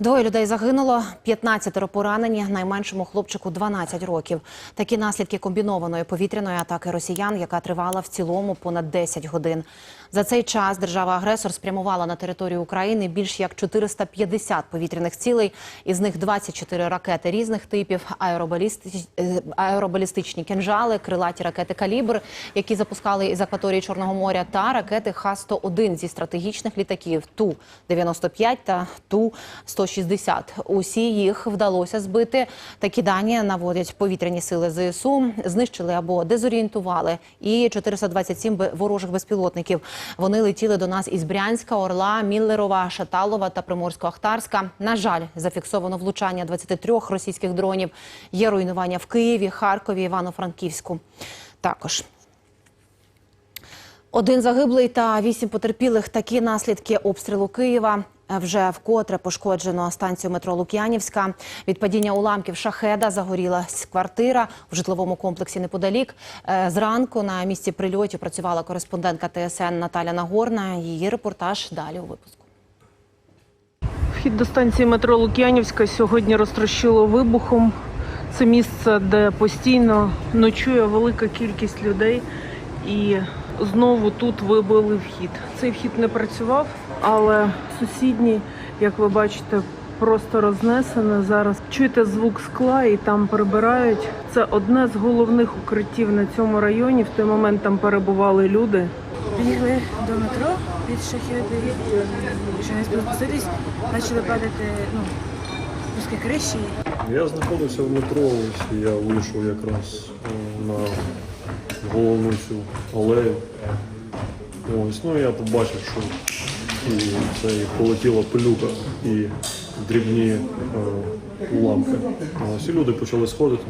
Двоє людей загинуло, 15 поранені, найменшому хлопчику 12 років. Такі наслідки комбінованої повітряної атаки росіян, яка тривала в цілому понад 10 годин. За цей час держава-агресор спрямувала на територію України більш як 450 повітряних цілей, із них 24 ракети різних типів, аеробалісти- е, аеробалістичні кінжали, крилаті ракети «Калібр», які запускали із акваторії Чорного моря, та ракети Х-101 зі стратегічних літаків Ту-95 та Ту-160. Усі їх вдалося збити. Такі дані наводять повітряні сили ЗСУ. Знищили або дезорієнтували і 427 бе- ворожих безпілотників. Вони летіли до нас із Брянська, Орла, Міллерова, Шаталова та Приморсько-Ахтарська. На жаль, зафіксовано влучання 23 російських дронів. Є руйнування в Києві, Харкові, Івано-Франківську. Також один загиблий та вісім потерпілих. Такі наслідки обстрілу Києва. Вже вкотре пошкоджено станцію метро Лук'янівська. Від падіння уламків шахеда загорілась квартира в житловому комплексі неподалік. Е, Зранку на місці прильотів працювала кореспондентка ТСН Наталя Нагорна. Її репортаж далі у випуску. Вхід до станції метро Лук'янівська сьогодні розтрощило вибухом. Це місце, де постійно ночує велика кількість людей, і знову тут вибили вхід. Цей вхід не працював, але сусідній, як ви бачите, просто рознесене. Зараз чуєте звук скла і там перебирають. Це одне з головних укриттів на цьому районі. В той момент там перебували люди. Бігли до метро від шахеди, що не спуститись, почали падати ну, куски криші. Я знаходився в метро, ось я вийшов якраз е, на головну цю алею. Ось, ну я побачив, що і це і полетіла пилюка і дрібні е, уламки. Ось люди почали сходити.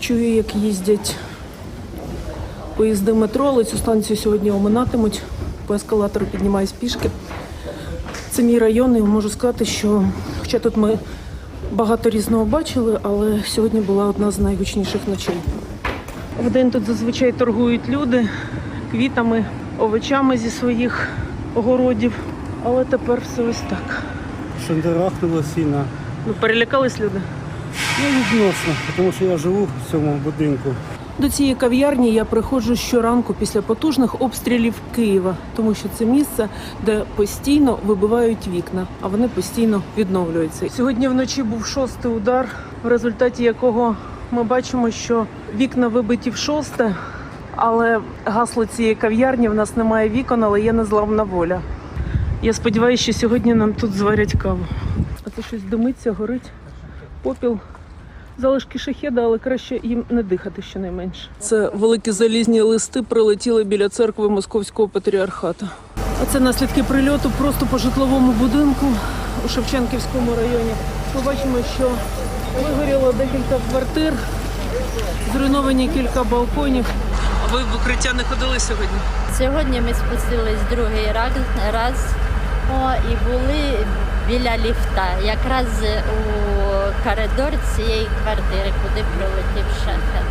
Чую, як їздять поїзди метро, але цю станцію сьогодні оминатимуть. По ескалатору піднімаюсь пішки. Це мій район, і можу сказати, що хоча тут ми багато різного бачили, але сьогодні була одна з найгучніших ночей. Вдень тут зазвичай торгують люди квітами, овочами зі своїх огородів, але тепер все ось так. Шандарахнуло сильно. Ну, перелякались люди. Ну, відносно, тому що я живу в цьому будинку. До цієї кав'ярні я приходжу щоранку після потужних обстрілів Києва, тому що це місце, де постійно вибивають вікна, а вони постійно відновлюються. Сьогодні вночі був шостий удар, в результаті якого ми бачимо, що вікна вибиті в шосте, але гасло цієї кав'ярні в нас немає вікон, але є незламна воля. Я сподіваюся, що сьогодні нам тут зварять каву. А це щось димиться, горить, попіл. Залишки шахеда, але краще їм не дихати щонайменше. Це великі залізні листи прилетіли біля церкви Московського патріархата. А це наслідки прильоту просто по житловому будинку у Шевченківському районі. Ми бачимо, що вигоріло декілька квартир, зруйновані кілька балконів. А ви в укриття не ходили сьогодні? Сьогодні ми спустились другий раз, раз о, і були біля ліфта, якраз у коридор цієї квартири, куди прилетів шахет.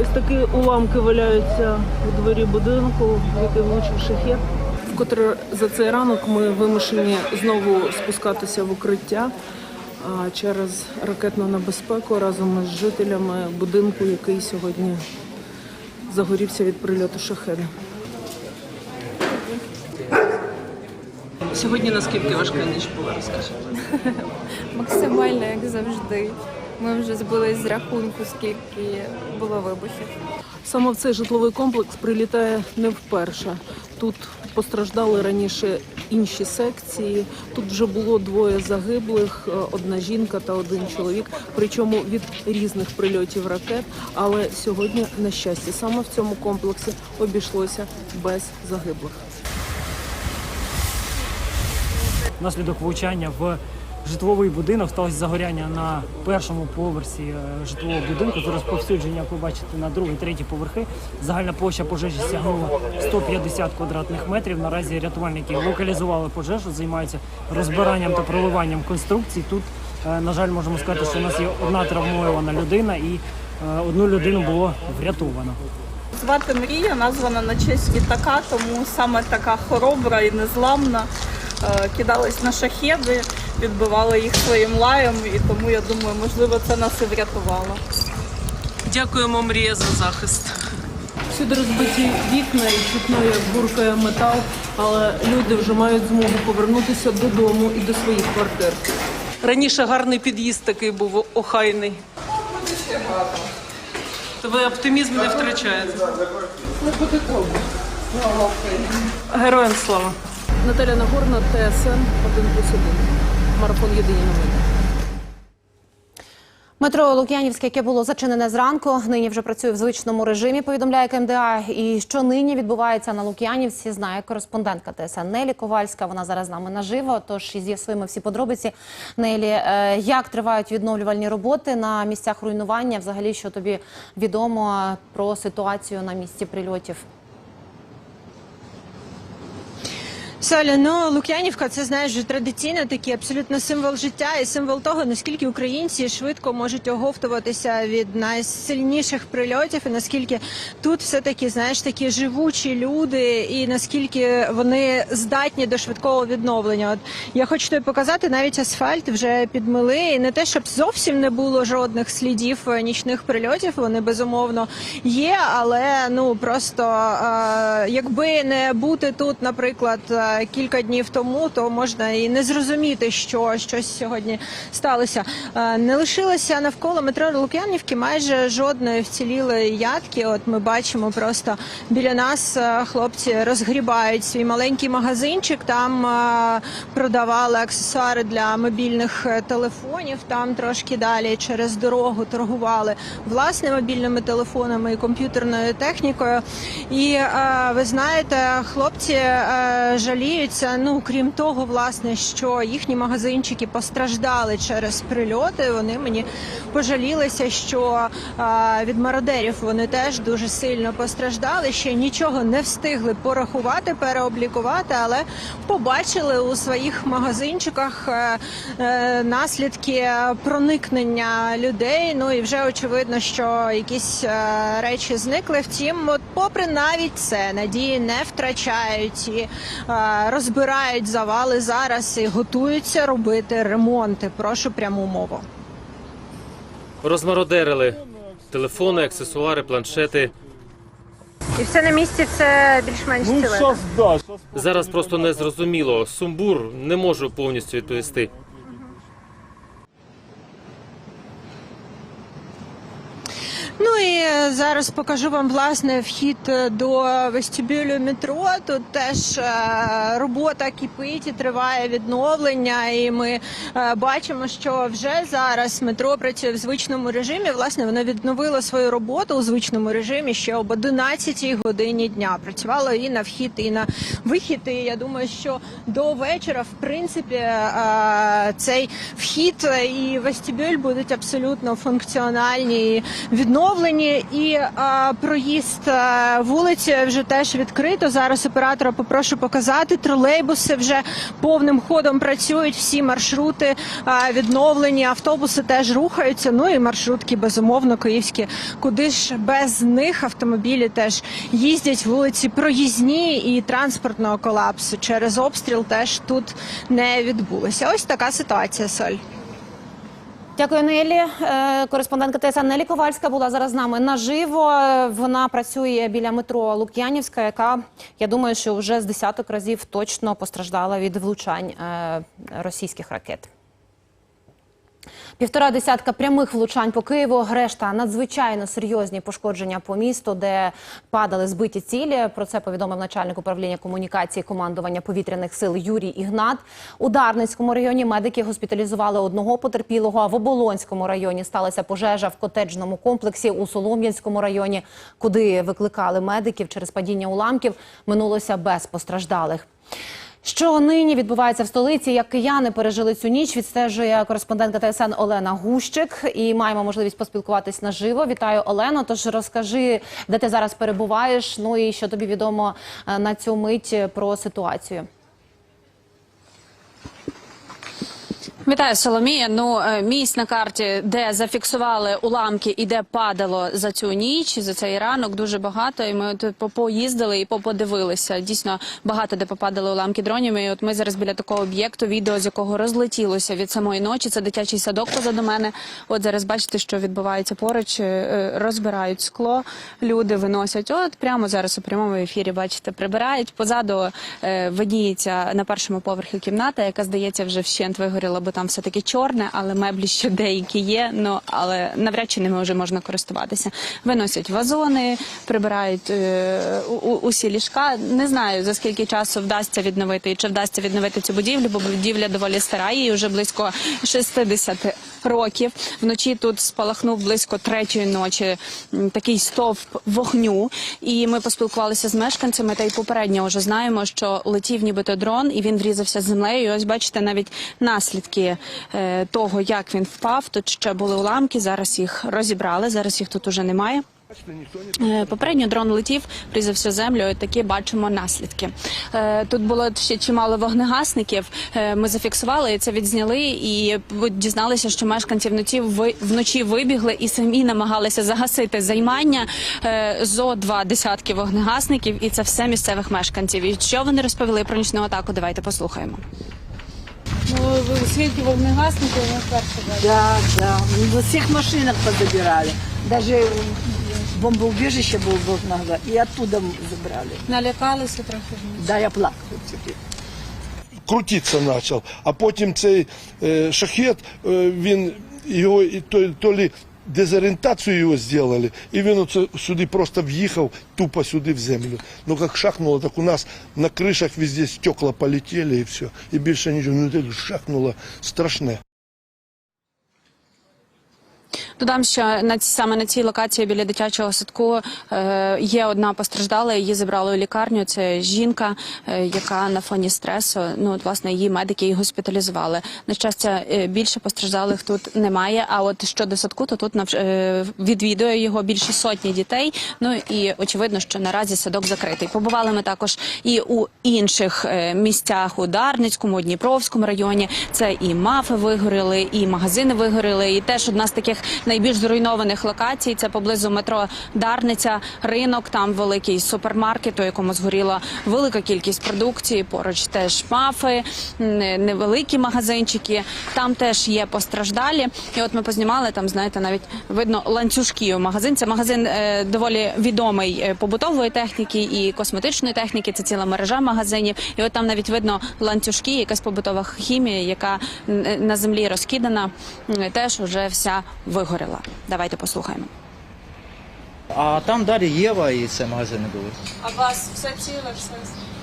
Ось такі уламки валяються у дворі будинку, в який влучив шахет. Вкотре за цей ранок ми вимушені знову спускатися в укриття через ракетну небезпеку разом із жителями будинку, який сьогодні загорівся від прильоту шахеда. Сьогодні наскільки важка ніч була, розкажіть? Максимально, як завжди. Ми вже збились з рахунку, скільки було вибухів. Саме в цей житловий комплекс прилітає не вперше. Тут постраждали раніше інші секції. Тут вже було двоє загиблих, е, одна жінка та один чоловік, причому від різних прильотів ракет. Але сьогодні, на щастя, саме в цьому комплексі обійшлося без загиблих. Внаслідок влучання в житловий будинок сталося загоряння на першому поверсі е, житлового будинку з розповсюдження, як ви бачите, на другий, третій поверхи. Загальна площа пожежі сягнула 150 квадратних метрів. Наразі рятувальники локалізували пожежу, займаються розбиранням та проливанням конструкцій. Тут, е, на жаль, можемо сказати, що у нас є одна травмована людина і е, одну людину було врятовано. Звати Мрія, названа на честь літака, тому саме така хоробра і незламна. Е, Кидались на шахеди, відбивали їх своїм лаєм, і тому я думаю, можливо, це нас і врятувало. Дякуємо, Мрія, за захист. Всюди розбиті вікна і чутно, як буркає метал, але люди вже мають змогу повернутися додому і до своїх квартир. Раніше гарний під'їзд такий був охайний. Ви оптимізм не втрачаєте. Героям слава. Наталя Нагорна, ТСН 1+,1. Марафон єдині новини. Метро Лук'янівське, яке було зачинене зранку, нині вже працює в звичному режимі. Повідомляє КМДА. І що нині відбувається на Лук'янівці, знає кореспондентка ТСН Нелі Ковальська. Вона зараз з нами наживо. Тож і з'ясуємо всі подробиці. Нелі, е, як тривають відновлювальні роботи на місцях руйнування? Взагалі, що тобі відомо про ситуацію на місці прильотів? Соля, ну Лук'янівка, це знаєш вже традиційно такий абсолютно символ життя і символ того, наскільки українці швидко можуть оговтуватися від найсильніших прильотів, і наскільки тут все таки знаєш такі живучі люди, і наскільки вони здатні до швидкого відновлення. От я хочу тобі показати, навіть асфальт вже підмили, і не те, щоб зовсім не було жодних слідів е, нічних прильотів. Вони безумовно є, але ну просто е, якби не бути тут, наприклад, е, кілька днів тому, то можна і не зрозуміти, що щось сьогодні сталося. Е, Не лишилося навколо метро Лук'янівки майже жодної вцілілої ядки. От ми бачимо просто біля нас е, хлопці розгрібають свій маленький магазинчик. Там е, продавали аксесуари для мобільних телефонів. Там трошки далі через дорогу торгували власне мобільними телефонами і комп'ютерною технікою. І ви знаєте, хлопці е, жаліються. Ну крім того, власне, що їхні магазинчики постраждали через прильоти. Вони мені пожалілися, що е, від мародерів вони теж дуже сильно постраждали. Ще нічого не встигли порахувати, переоблікувати, але побачили у своїх магазинчиках е, е, наслідки проникнення людей. Ну і вже очевидно, що якісь е, речі зникли. Втім, от попри навіть це надії не втрачають і е, розбирають завали зараз і готуються робити ремонти. Прошу пряму мову. Розмародерили телефони, аксесуари, планшети. І все на місці це більш-менш Ну, зараз, да, зараз Зараз просто не зрозуміло. Сумбур не можу повністю відповісти. Ну і е, зараз покажу вам власне вхід е, до вестибюлю метро. Тут теж е, робота кипить і триває відновлення. І ми бачимо, що вже зараз метро працює в звичному режимі. Власне, воно відновило свою роботу у звичному режимі ще об 11 годині дня. Працювало і на вхід, і на вихід. І я думаю, що до вечора, в принципі, цей вхід і вестибюль будуть абсолютно функціональні і відновлені. І а, проїзд а, вулиці вже теж відкрито. Зараз оператора попрошу показати. Тролейбуси вже повним ходом працюють. Всі маршрути а, відновлені. Автобуси теж рухаються. Ну і маршрутки безумовно київські. Куди ж без них автомобілі теж їздять вулиці проїзні і транспортного колапсу через обстріл теж тут не відбулося. Ось така ситуація. Соль. Дякую, Нелі. Е, Кореспондентка ТСН Нелі Ковальська була зараз з нами наживо. Вона працює біля метро Лук'янівська, яка я думаю, що вже з десяток разів точно постраждала від влучань е, російських ракет. Півтора десятка прямих влучань по Києву, решта надзвичайно серйозні пошкодження по місту, де падали збиті цілі. Про це повідомив начальник управління комунікації командування повітряних сил Юрій Ігнат. У Дарницькому районі медики госпіталізували одного потерпілого. А в Оболонському районі сталася пожежа в котеджному комплексі у Солом'янському районі, куди викликали медиків через падіння уламків. Минулося без постраждалих. Що нині відбувається в столиці? Як кияни пережили цю ніч? Відстежує кореспондентка ТСН Олена Гущик. І маємо можливість поспілкуватись наживо. Вітаю Олено. Тож розкажи, де ти зараз перебуваєш. Ну і що тобі відомо е, на цю мить про ситуацію. Вітаю, Соломія. Ну, е, місць на карті, де зафіксували уламки і де падало за цю ніч, за цей ранок, дуже багато. І ми от по- поїздили і поподивилися. Дійсно, багато де попадали уламки дронів. І от ми зараз біля такого об'єкту, відео з якого розлетілося від самої ночі. Це дитячий садок позаду мене. От зараз бачите, що відбувається поруч. Е, е, Розбирають скло, люди виносять. От прямо зараз у прямому ефірі, бачите, прибирають. Позаду видніється на першому поверхі кімната, яка здається вже вщент вигоріла, бо там все таки чорне, але меблі ще деякі є. Ну але навряд чи ними вже можна користуватися. Виносять вазони, прибирають е, у- усі ліжка. Не знаю за скільки часу вдасться відновити і чи вдасться відновити цю будівлю, бо будівля доволі стара, їй вже близько 60 років. Вночі тут спалахнув близько третьої ночі такий стовп вогню. І ми поспілкувалися з мешканцями. Та й попередньо вже знаємо, що летів нібито дрон, і він врізався з землею. І ось бачите навіть наслідки е, того, як він впав. Тут ще були уламки. Зараз їх розібрали. Зараз їх тут уже немає. Е, Попередньо дрон летів, врізався в землю. і Такі бачимо наслідки. Е, Тут було ще чимало вогнегасників. Ми зафіксували це відзняли. І дізналися, що мешканці вночі вибігли і самі намагалися загасити займання зо два десятки вогнегасників, і це все місцевих мешканців. І що вони розповіли про нічну атаку? Давайте послухаємо. Ну, скільки вогнегасників ми вперше бачили. Да, да. В всех машинах позабирали. Даже бомбоубежище было много, и оттуда забрали. Налякалися трохи. Да, я плакала теперь. крутитися почав. А потім цей е, шахет, е, він його і то, то лі дезорієнтацію його зробили, і він оце сюди просто в'їхав тупо сюди в землю. Ну як шахнуло, так у нас на кришах везде стекла полетіли і все. І більше нічого. Ну так шахнуло страшне. Додам, що на ці саме на цій локації біля дитячого садку е, є одна постраждала. Її забрали у лікарню. Це жінка, е, яка на фоні стресу. Ну от власне її медики і госпіталізували. На щастя, е, більше постраждалих тут немає. А от щодо садку, то тут відвідує його більше сотні дітей. Ну і очевидно, що наразі садок закритий. Побували ми також і у інших місцях у Дарницькому, Дніпровському районі. Це і мафи вигоріли, і магазини вигоріли. І теж одна з таких найбільш зруйнованих локацій. Це поблизу метро Дарниця, ринок. Там великий супермаркет, у якому згоріла велика кількість продукції. Поруч теж мафи, невеликі магазинчики. Там теж є постраждалі. І от ми познімали там, знаєте, навіть видно ланцюжки у магазин. Це магазин е, доволі відомий е, побутової техніки і косметичної техніки. Це ціла мережа магазинів. І от там навіть видно ланцюжки, якась побутова хімія, яка на землі розкидана, теж вже вся вигоріла. Давайте послухаємо. А там далі Єва і це магазини були. А вас все ціле, все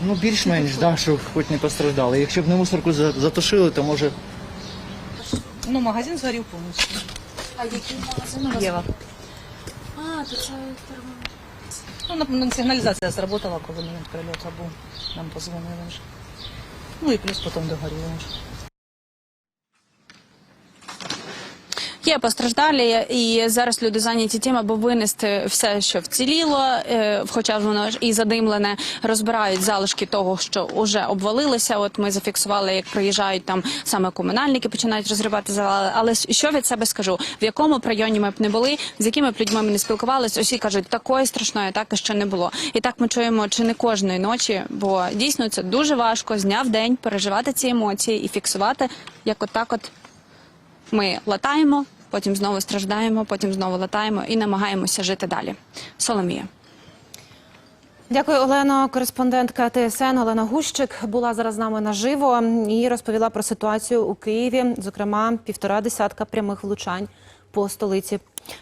Ну більш-менш, да, щоб хоч не постраждали. Якщо б не мусорку за- затушили, то може. Ну, магазин згорів повністю. а який магазин у вас? Єва. А, то це Ну, напевно, сигналізація зработала, коли момент прильоту був. Нам позвонили вже. Ну і плюс потім догоріло вже. Є постраждалі, і зараз люди зайняті тим, аби винести все, що вціліло, е, хоча воно ж і задимлене, розбирають залишки того, що вже обвалилося. От ми зафіксували, як приїжджають там саме комунальники, починають розривати завали. Але що від себе скажу? В якому районі ми б не були, з якими б людьми ми не спілкувалися, усі кажуть, такої страшної атаки ще не було. І так ми чуємо чи не кожної ночі, бо дійсно це дуже важко з дня в день переживати ці емоції і фіксувати, як отак от ми латаємо, потім знову страждаємо, потім знову латаємо і намагаємося жити далі. Соломія. Дякую, Олено. Кореспондентка ТСН Олена Гущик була зараз з нами наживо і розповіла про ситуацію у Києві. Зокрема, півтора десятка прямих влучань по столиці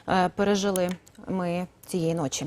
е, пережили ми цієї ночі.